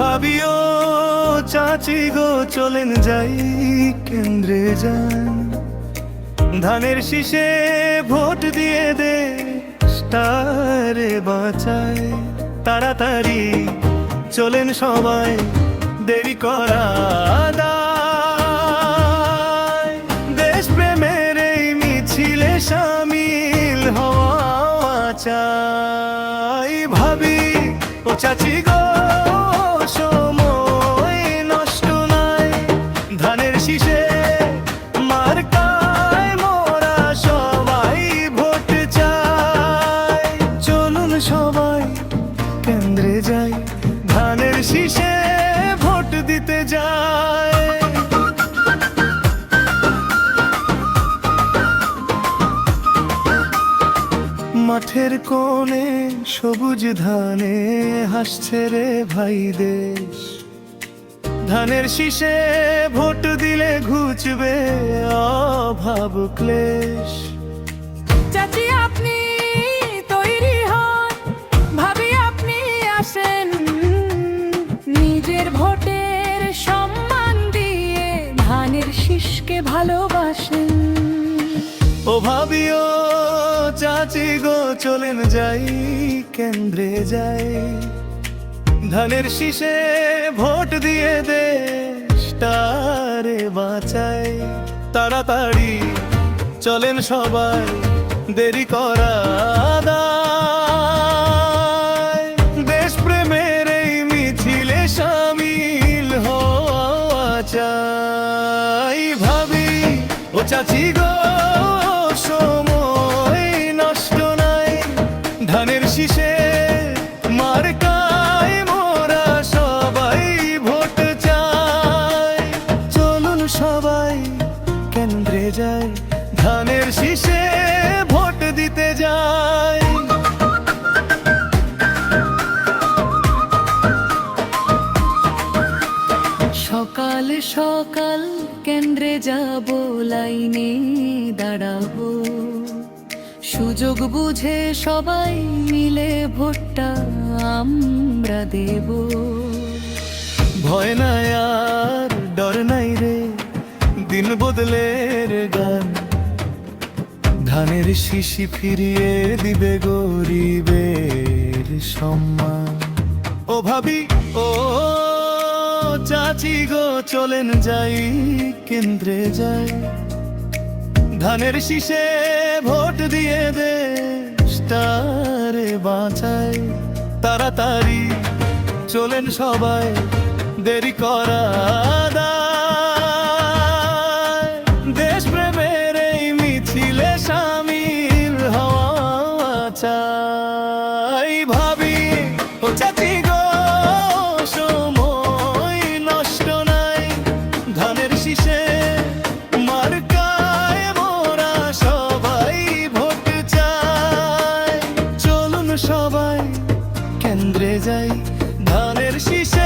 ভাবিও, চাচি গো চলেন যাই কেন্দ্রে যান। ধানের শীষে ভোট দিয়ে দে, স্টারে বাঁচায় তাড়াতাড়ি চলেন সবাই, দেরি করা দায়। দেশপ্রেমের এই মিছিলে সামিল হওয়া চাই। ভাবি ও চাচি মাঠের কোণে সবুজ ধানে হাসছে রে ভাই দেশ। ধানের শীষে ভোট দিলে ঘুচবে অভাব ক্লেশ। চাচি আপনি তৈরি হন ভাবি আপনি আসেন। নিজের ভোটের সম্মান দিয়ে ধানের শীষকে ভালোবাসেন। ও ভাবিও চাচি গো, চলেন যাই, কেন্দ্রে যাই। ধানের শীষে ভোট দিয়ে দে স্টারে বাঁচাই। তাড়াতাড়ি চলেন সবাই, দেরি করা মিছিলে সামিল ভাবি, ও চাচি গো ধানের শীষে মার্কায় মোরা সবাই ভোট চাই। চলুন সবাই কেন্দ্রে যাই, ধানের শীষে ভোট দিতে যাই। সকাল সকাল কেন্দ্রে যাব, লাইনে দাঁড়াবো। সুযোগ বুঝে সবাই মিলে ভোটটা আমরা দেব। ভয় নাই আর ডর নাই রে, দিন বদলের গান। ধানের শিশি ফিরিয়ে দিবে গরিবের সম্মান। ও ভাবি, ও চাচি গো, চলেন যাই, কেন্দ্রে যাই। ধানের শীষে স্টারে বাঁচাই তাড়াতাড়ি চলেন সবাই দেরি করা ধানের শীষ